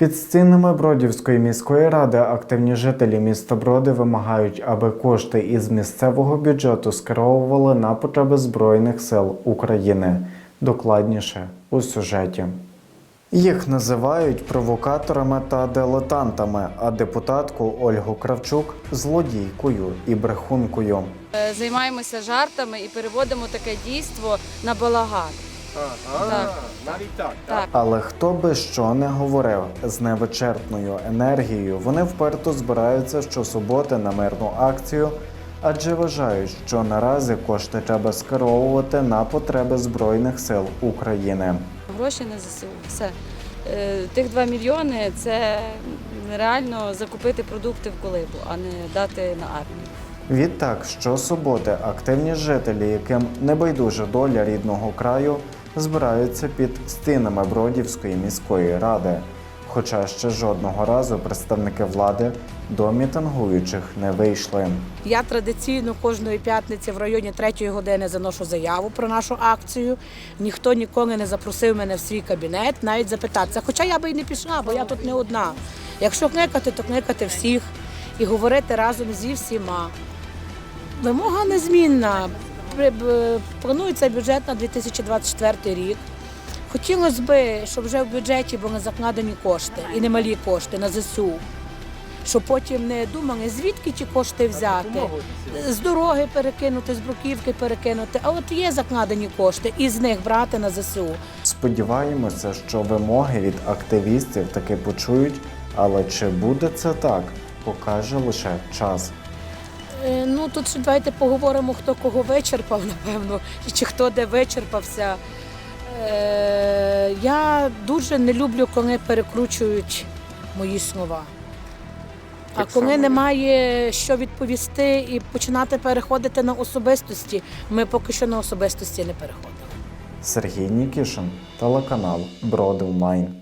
Під стінами Бродівської міської ради активні жителі міста Броди вимагають, аби кошти із місцевого бюджету скеровували на потреби Збройних сил України. Докладніше у сюжеті. Їх називають провокаторами та дилетантами, а депутатку Ольгу Кравчук злодійкою і брехункою. Е, Займаємося жартами і переводимо таке дійство на балаган. Так. Навіть так. Так. Але хто би що не говорив, з невичерпною енергією вони вперто збираються щосуботи на мирну акцію, адже вважають, що наразі кошти треба скеровувати на потреби Збройних сил України. Гроші на ЗСУ. Все. Е, Тих 2 мільйони це реально закупити продукти в колибу, а не дати на армію. Відтак, щосуботи активні жителі, яким не байдужа доля рідного краю, збираються під стінами Бродівської міської ради. Хоча ще жодного разу представники влади до мітингуючих не вийшли. Я традиційно кожної п'ятниці в районі третьої години заношу заяву про нашу акцію. Ніхто ніколи не запросив мене в свій кабінет, навіть запитатися. Хоча я би і не пішла, бо я тут не одна. Якщо кликати, то кликати всіх і говорити разом зі всіма. Вимога незмінна. Планується бюджет на 2024 рік. Хотілося б, щоб вже в бюджеті були закладені кошти і немалі кошти на ЗСУ. Щоб потім не думали, звідки ті кошти взяти, з дороги перекинути, з бруківки перекинути. А от є закладені кошти, і з них брати на ЗСУ. Сподіваємося, що вимоги від активістів таки почують, але чи буде це так, покаже лише час. Е, Ну тут ще давайте поговоримо, хто кого вичерпав, напевно, і чи хто де вичерпався. Е, Я дуже не люблю, коли перекручують мої слова. А Так коли само немає що відповісти і починати переходити на особистості, ми поки що на особистості не переходимо. Сергій Нікішин, телеканал Броди Онлайн.